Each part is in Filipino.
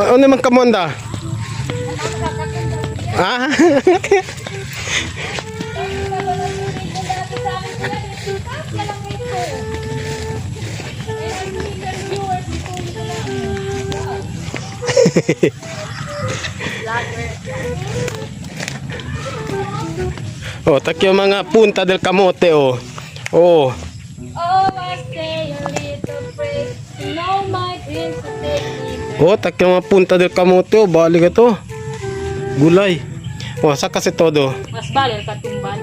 O- Ano man kamonda? Ah? oh, tak yung mga punta del kamote oh. Oh. Oh, I say a little praise know my dreams there. Oh, tak yung mga punta del kamote oh, bali ka to. Gulay. Oh, sa kasi todo. Mas bali katumbal.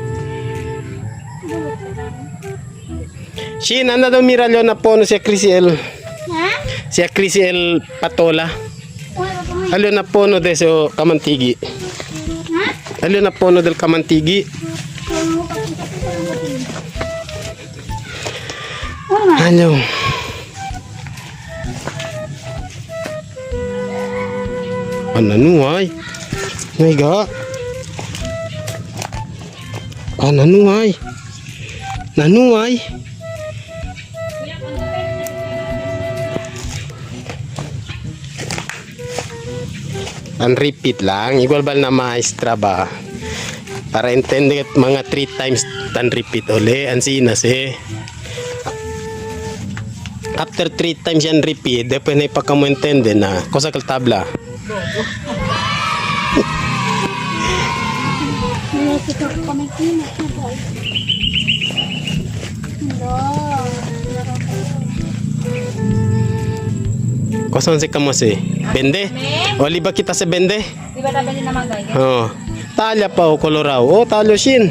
Shin, ano daw miralyo na po no si Crisiel? Ha? Si Crisiel Patola. Alyo na po no de so kamantigi. Alyo na po no del kamantigi. Ano? Ano nuay? May ga? Ano nuay? Nanuay? Ang repeat lang. Igual ba na maestra ba? Para intende mga 3 times tan repeat uli. Ang sinas eh. After 3 times yan repeat, depois na ipakamu intende na. Kosa kal tabla. Kosa si kamo si? Bende? Oli ba kita sa bende? Di ba tabi naman guys? Oh. Talya pa o kolorao. Oh, talo shin.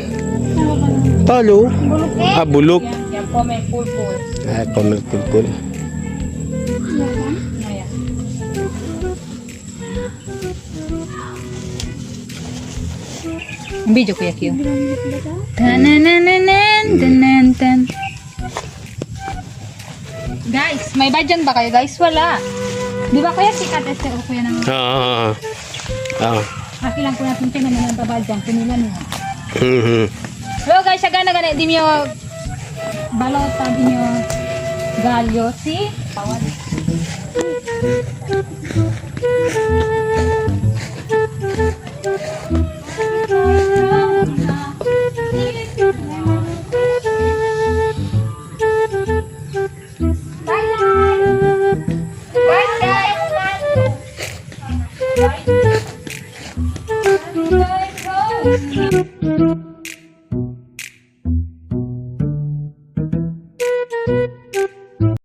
Talo. Ah, bulok. Yan, po may full. Ah, kumil kul kul. Ayan. Ang video kuya Q. Tananananan, tanan, Guys, may badyan ba kayo guys? Wala. Di ba kuya sikat este o kuya ng... Ah. Ah. Aki lang po natin tingnan na ng babadyan. Pinila niya. Mhm. Hello guys, siya gana gana. Di nyo balota niyo galyo si tawad.